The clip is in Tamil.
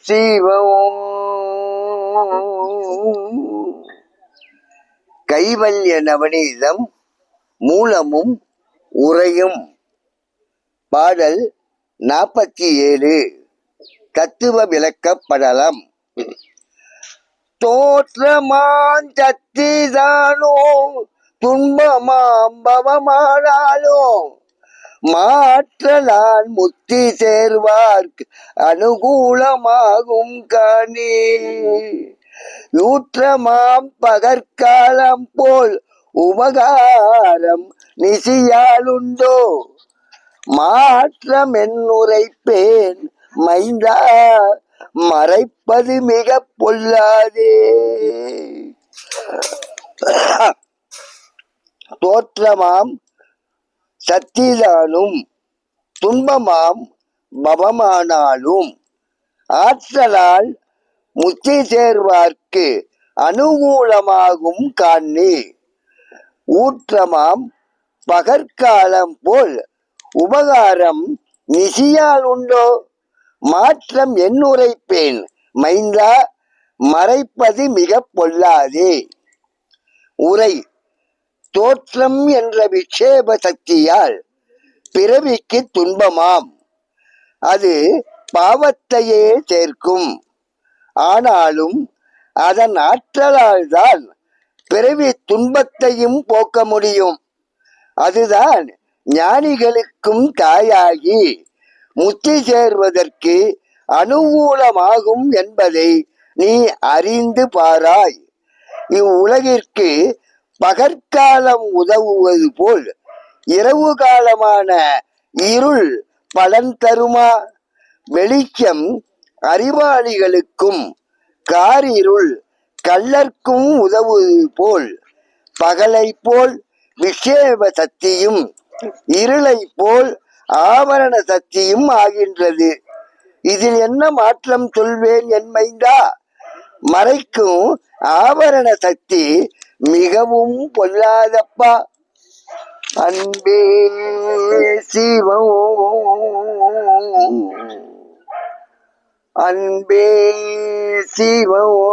சிவம் கைவல்ய நவநீதம் மூலமும் உரையும் பாடல் நாற்பத்தி ஏழு. தத்துவ விளக்கப்படலம். தோற்றமான் சத்திதானோ துன்பமாம் பவமானாலோ மாற்றலான் முத்தி சேர்வார்க்கு அனுகூலமாகும் கனி. நூற்றமாம் பகற்காலம் போல் உபகாரம் நிசியாலுண்டோ? மாற்றம் என்னுரைப்பேன் மைந்தா மறைப்பது மிக பொல்லாதே. தோற்றமாம் சத்திதானும் துன்பமாம் பவமானாலும் ஆற்றலால் முத்தி சேர்வார்க்கு அனுகூலமாகும் காணி ஊற்றமாம் பகற்காலம் போல் உபகாரம் நிசியால் உண்டோ? மாற்றம் என்னுரைப்பேன் மைந்தா மறைப்பது மிக பொல்லாதே. உரை தோற்றம் என்ற விக்ஷேப சக்தியால் பிறவிக்கு துன்பமாம். அது பாவத்தையே சேர்க்கும். ஆனாலும் அதன் ஆற்றலால் தான் பிறவி துன்பத்தையும் போக்க முடியும். அதுதான் ஞானிகளுக்கும் தாயாகி முத்தி சேர்வதற்கு அனுகூலமாகும் என்பதை நீ அறிந்து பாராய். இவ்வுலகிற்கு பகற்காலம் உதவுவது போல் இரவு காலமான இருள் பலன் தருமா? வெளிச்சம் அறிவாளிகளுக்கும் காரிருள் கள்ளர்க்கும் உதவுவது போல் பகலை போல் விஷேப சக்தியும் இருளை போல் ஆவரண சக்தியும் ஆகின்றது. இதில் என்ன மாற்றம் சொல்வேன் என் மறைக்கும் ஆவரண சக்தி மிகவும் பொல்லாதப்பா. அன்பே சிவம். அன்பே சிவம்.